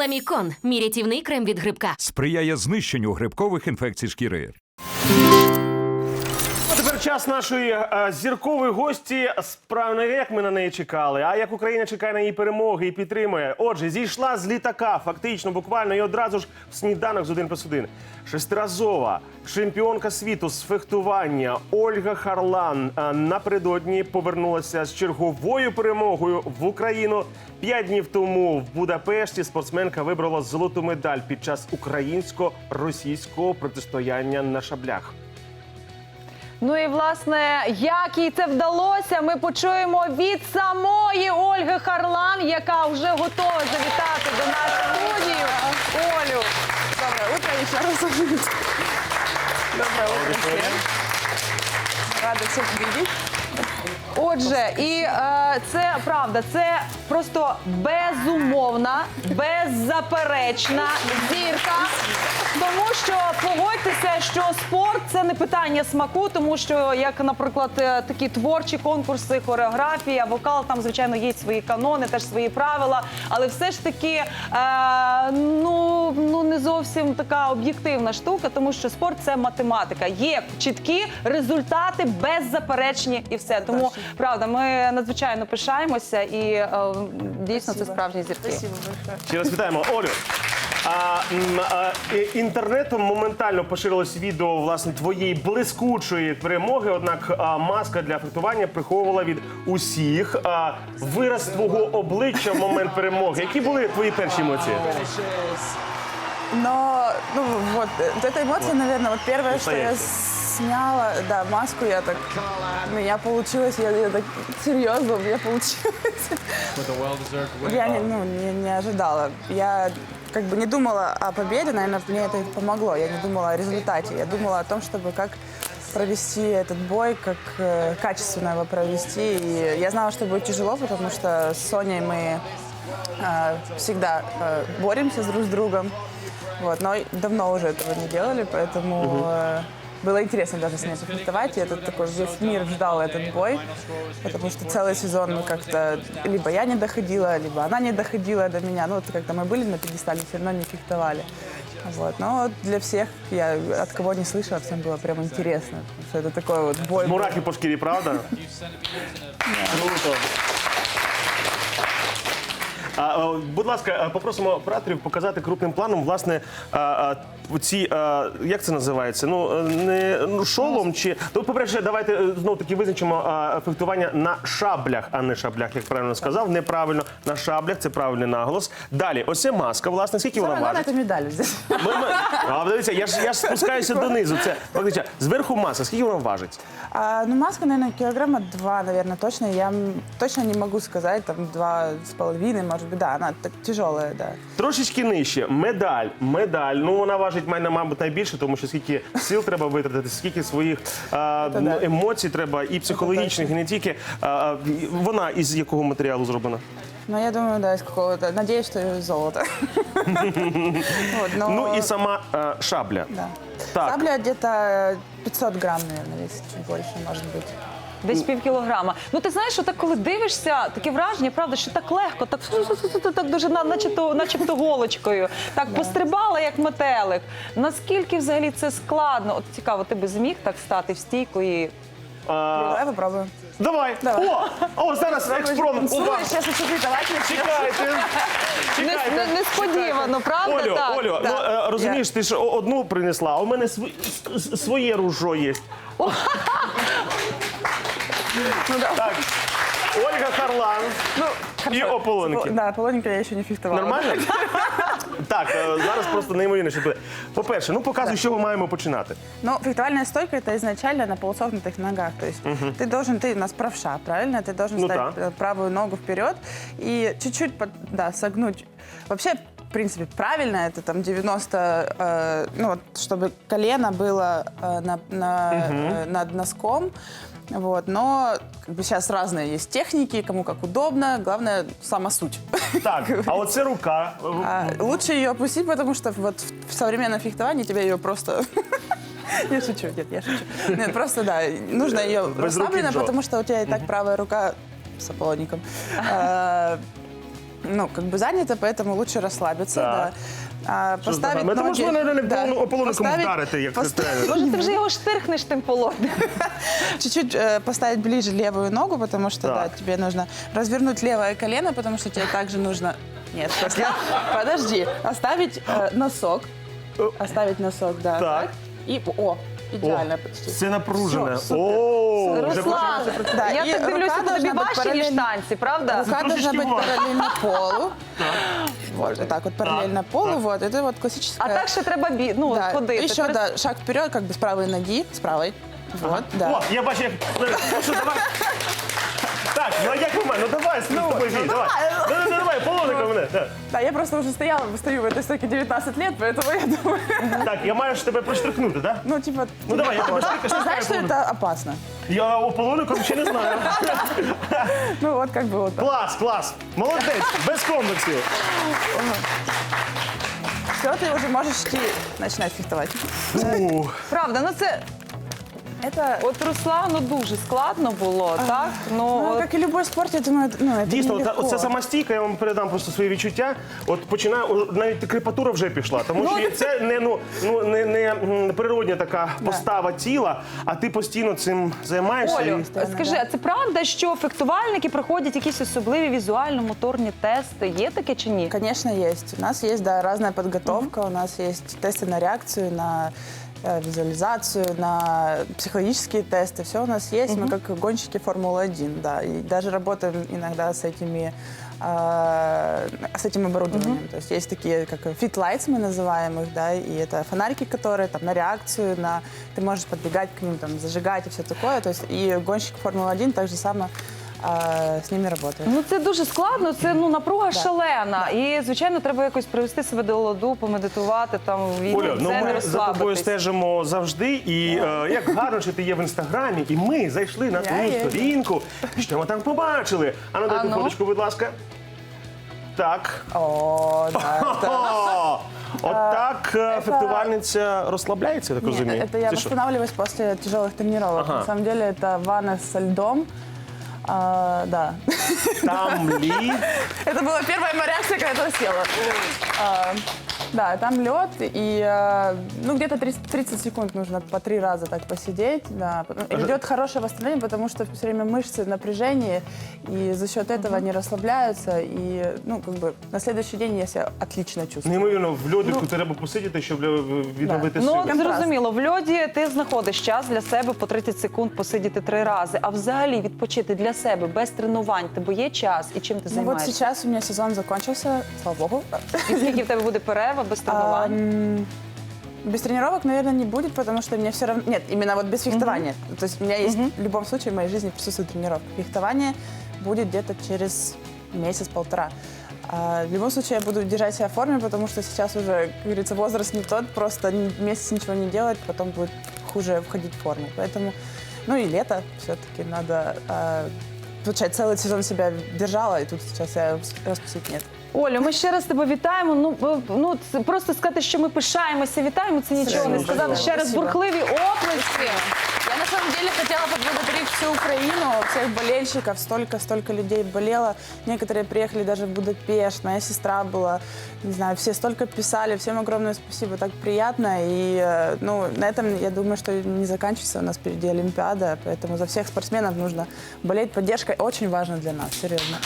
Ламікон мій рятівний крем від грибка. Сприяє знищенню грибкових інфекцій шкіри. Час нашої е, зіркової гості. Справно, як ми на неї чекали, а як Україна чекає на її перемоги і підтримує. Отже, зійшла з літака, фактично, буквально, і одразу ж в сніданок з 1 плюс 1. Шестиразова чемпіонка світу з фехтування Ольга Харлан е, напередодні повернулася з черговою перемогою в Україну. П'ять днів тому в Будапешті спортсменка вибрала золоту медаль під час українсько-російського протистояння на шаблях. Ну і власне, як їй це вдалося, ми почуємо від самої Ольги Харлан, яка вже готова завітати до нас студію. Олю, добре утро ще раз. Добре утро. Рада всіх видеть. Отже, і е, це правда, це просто безумовна, беззаперечна зірка. Тому що погодьтеся, що спорт це не питання смаку, тому що як, наприклад, е, такі творчі конкурси, хореографія, вокал, там звичайно є свої канони, теж свої правила, але все ж таки е, ну, ну не зовсім така об'єктивна штука, тому що спорт це математика. Є чіткі результати, беззаперечні і все. Тому правда, ми надзвичайно пишаємося і е, дійсно це справжні зірки. Спасибо большое. Ще раз вітаємо Олю. А, м, а, і- інтернетом моментально поширилось відео власне твоєї блискучої перемоги. Однак а, маска для фехтування приховувала від усіх а, вираз твого обличчя в момент перемоги. Які були твої перші емоції? Но, ну вот, э, вот эта эмоция, наверное, вот первое, что я Настоящая. сняла, да, маску, я так, у меня получилось, я, я так, серьезно, у меня получилось. Я не, ну, не, не ожидала. Я как бы не думала о победе, наверное, мне это помогло. Я не думала о результате. Я думала о том, чтобы как провести этот бой, как э, качественно его провести. И я знала, что будет тяжело, потому что с Соней мы э, всегда э, боремся друг с другом. Вот, но давно уже этого не делали, поэтому э, было интересно даже с ней пофехтовать. И этот такой весь мир ждал этот бой, потому что целый сезон мы как-то либо я не доходила, либо она не доходила до меня. Ну, вот как-то мы были на пьедестале, все равно не фехтовали. Вот. Но вот для всех, я от кого не слышала, всем было прям интересно, потому что это такой вот бой. был. Мурахи по шкірі, правда? Круто. А, а, будь ласка, попросимо операторів показати крупним планом, власне, а, а, ці, а, як це називається? Ну, е, не ну, шолом чи. Ну, по-перше, давайте е, знову таки визначимо а, фехтування на шаблях, а не шаблях, як правильно сказав. Неправильно на шаблях, це правильний наголос. Далі, ось ця маска, власне, скільки вона важить? медаль. Ми- ми- А, дивіться, я ж я ж спускаюся донизу. Це фактично, зверху маска, скільки вона важить? А, ну, маска, наверное, килограмма два, наверное, точно. Я точно не могу сказать, там, два с половиной, может быть, да, она так тяжелая, да. Трошечки нижче. Медаль. Медаль. Ну вона важить мене, мабуть, найбільше, тому що скільки сил треба витратити, скільки своїх а, Це да. емоцій треба, і психологічних, і не тільки. А, і вона із якого матеріалу зроблена? Но я думаю, да, из какого-то, надеюсь, что из золота. Вот, но- Ну і сама а, шабля. Да. Так. Сабля где-то 500 грамм, наверное, весит, чуть больше, может быть. Десь пів кілограма. Ну ти знаєш, що так коли дивишся, таке враження, правда, що так легко, так, так дуже на- начебто, начебто голочкою, так пострибала, як метелик. Наскільки взагалі це складно? От цікаво, ти би зміг так стати в стійку і Давай попробуем. давай. Давай. О! О, зараз експромт. Увага. Сейчас еще давайте начнем. Чекайте. Не- не- несподівано, правда? Олю, так? Олю, ну е, розумієш, ти ж о- одну принесла, а у мене св- с- с- своє ружо є. Так. Ольга Харлан Ну, і хорошо. ополонки. Да, полоника я еще не фехтовала. Нормально? Так, е, зараз просто неймовірно, що буде. По-перше, ну показуй, що ми маємо починати. Ну, фехтовальная стойка это изначально на полусогнутых ногах. То есть ты должен, ты у нас правша, правильно? Ты должен Ну ставить да. э, правую ногу вперед и чуть-чуть, под- да, согнуть. Вообще, в принципе, правильно это там 90, э, ну, вот, чтобы колено было э, на, на, э, над носком. Вот, но как бы сейчас разные есть техники, кому как удобно. Главное, сама суть. Так, а оце рука. А, лучше ее опустить, потому что вот в, современном фехтовании тебе ее просто... Я шучу, нет, я шучу. Нет, просто, да, нужно ее Джо. потому что у тебя и так правая рука с ополонником. А, ну, как бы занято, поэтому лучше расслабиться, Так. да. А, Що ж, Ми ноги- можна мене не да, полону- ополоником поставить- вдарити, як поста- тренер. Може, ти вже його штирхнеш тим полотнем? Чуть-чуть э, поставить ближе левую ногу, потому что, да, Так. тебе нужно развернуть левое колено, потому что тебе также нужно... Нет, после- подожди. Оставить э, носок. Оставить носок, да. Так. И, о, идеально почти. Це напружене. Все, супер. О, вже Руслан, Да, я і так дивлюся, рука це тобі должна бути важче, ніж паралельно. танці, правда? Рука должна трошечки быть важно. параллельно полу. Вот, вот так вот параллельно полу. Вот, это вот А классическая... так ще треба бі... ну, да. ходити. Еще, Перед- да, шаг вперед, как бы с правой ноги, с правой. Вот, да. О, я бачу, як. Ну що, давай. Так, ну а як у мене? Ну давай, з тобою бій, давай. Ну, ну, давай, полоника мене. так. Да, я просто уже стояла, стою в этой стойке 19 лет, поэтому я думаю... Так, я маю ж тебе проштрикнути, так? Ну, типа... Ну давай, я тебе штрикаю, Ты знаешь, что штрикаю. это опасно? Я ополоником ще не знаю. Ну, вот как бы вот так. Клас, клас. Молодець, без комплексів. Все, ты уже можешь идти начинать фехтовать. У, Правда, ну це Это... от Руслану дуже складно було, так? Ну, Ну, от как и любой спорт, я думаю, это- ну, это Дійсно, оце, нелегко. оце сама стійка, я вам передам просто свої відчуття. От починаю, о, навіть крепатура вже пішла, тому що це не, ну, ну, не, не м, природня така постава тіла, а ти постійно цим займаєшся. Олю, і- Сторони, скажи, да. а це правда, що фехтувальники проходять якісь особливі візуально-моторні тести? Є таке чи ні? Конечно, есть. У нас есть, да, разная подготовка. У нас есть тесты на реакцию, на э, визуализацию, на психологические тесты. Все у нас есть. Мы как гонщики Формулы-1, да. И даже работаем иногда с этими а, с этим оборудованием. То есть есть такие, как fit lights мы называем их, да, и это фонарики, которые там на реакцию, на ты можешь подбегать к ним, там, зажигать и все такое. То есть и гонщик Формулы-1 так же само а, с ними работает. Ну це дуже складно, це ну напруга шалена. І звичайно, треба якось привести себе до ладу, помедитувати там від Оля, ну це не ми за тобою розслабитись. стежимо завжди. І е, як гарно, що ти є в інстаграмі, і ми зайшли на Я твою є. сторінку. І що ми там побачили? А ну дайте Ану. фоточку, будь ласка. Так. О, да, это... О, Отак е, фехтувальниця розслабляється, я так Нет, розумію. это я Це що? восстанавливаюсь после тяжелых тренировок. Ага. На самом деле это ванна со льдом. А, да. Там ли? Это была первая моя реакция, когда я села. А, да, там лед, и а, ну, где-то 30, 30 секунд нужно по три раза так посидеть. Да. И идет хорошее восстановление, потому что все время мышцы в напряжении, и за счет этого они расслабляются. И, ну, как бы на следующий день я себя отлично чувствую. Неймовірно, в льодику треба посидіти, щоб е, відновити Ну, сили. от Контраст. зрозуміло, в льоді ти знаходиш час для себе по 30 секунд посидіти три рази. А взагалі відпочити для себе без тренувань. Тебе є час і чим ти Ну, вот займаєшся? сейчас у меня сезон закончился, слава богу. І скільки в тебе буде перерва без А, тренувань? Без тренировок, наверное, не будет, потому что мне все равно... Нет, именно вот без фехтования. То есть у меня есть в любом случае в моей жизни присутствует тренировка. Фехтование будет где-то через месяц-полтора. А, в любом случае я буду держать себя в форме, потому что сейчас уже, как говорится, возраст не тот, просто месяц ничего не делать, потом будет хуже входить в форму. Поэтому, ну и лето все-таки надо... а, Получается, целый сезон себя держала, и тут сейчас я распустить нет. Олю, ми ще раз тебе вітаємо. Ну, б- ну це просто сказати, що ми пишаємося, вітаємо, це нічого не Нічого. сказати. Ще раз Спасибо. бурхливі оплески Я на самом деле хотела поблагодарить всю Украину, всех болельщиков. Столько, столько людей болело. Некоторые приехали даже в Будапешт. Моя сестра была, не знаю, все столько писали. Всем огромное спасибо, так приятно. И, э, ну, на этом, я думаю, что не заканчивается. У нас впереди Олимпиада, поэтому за всех спортсменов нужно болеть. Поддержка очень важна для нас, серьезно.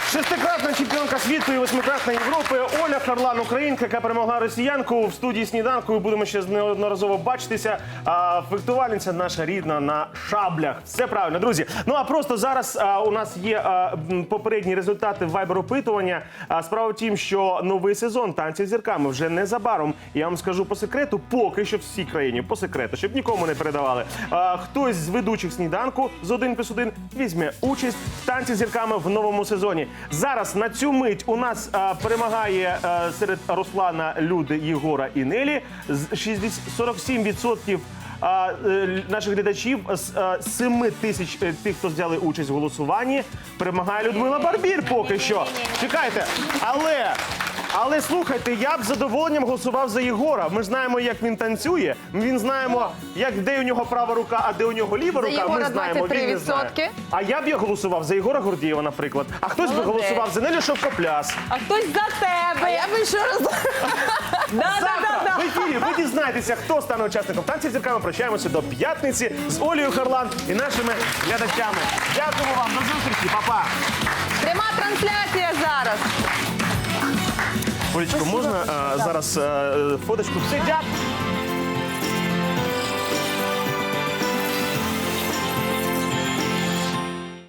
Шестикратна чемпіонка світу і восьмикратна Європи Оля Харлан, українка, яка перемогла росіянку в студії сніданку. Будемо ще неодноразово бачитися. А фехтувальниця наша рідна на шаблях. Все правильно, друзі. Ну а просто зараз а, у нас є а, попередні результати вайбер опитування. А, справа в тім, що новий сезон танці з зірками вже незабаром. Я вам скажу по секрету, поки що всій країні по секрету, щоб нікому не передавали. А, хтось з ведучих сніданку з 1 плюс 1 візьме участь в танці зірками в новому сезоні. Зараз на цю мить у нас а, перемагає а, серед Руслана, Люди, Єгора і Нелі з 60 47% а, е, наших глядачів з а, 7 тисяч е, тих, хто взяли участь в голосуванні, перемагає Людмила Барбір поки що. Чекайте, але Але слухайте, я б з задоволенням голосував за Єгора. Ми ж знаємо, як він танцює. Він знаємо, як де у нього права рука, а де у нього ліва За рука. Єгора Ми знаємо. Він не знає. 23%. А я б я голосував за Єгора Гордієва, наприклад. А хтось би Молодець. голосував за Нелю Шовкопляс. А хтось за А тебе. я бы еще раз... Да, да, да, Завтра в ефірі ви дізнаєтеся, хто стане учасником танців з зірками. Прощаємося до п'ятниці з Олею Харлан і нашими глядачами. Дякуємо вам, до зустрічі, па-па. Пряма трансляція зараз. Олечко, можна а, зараз а, фоточку? Все, дякую.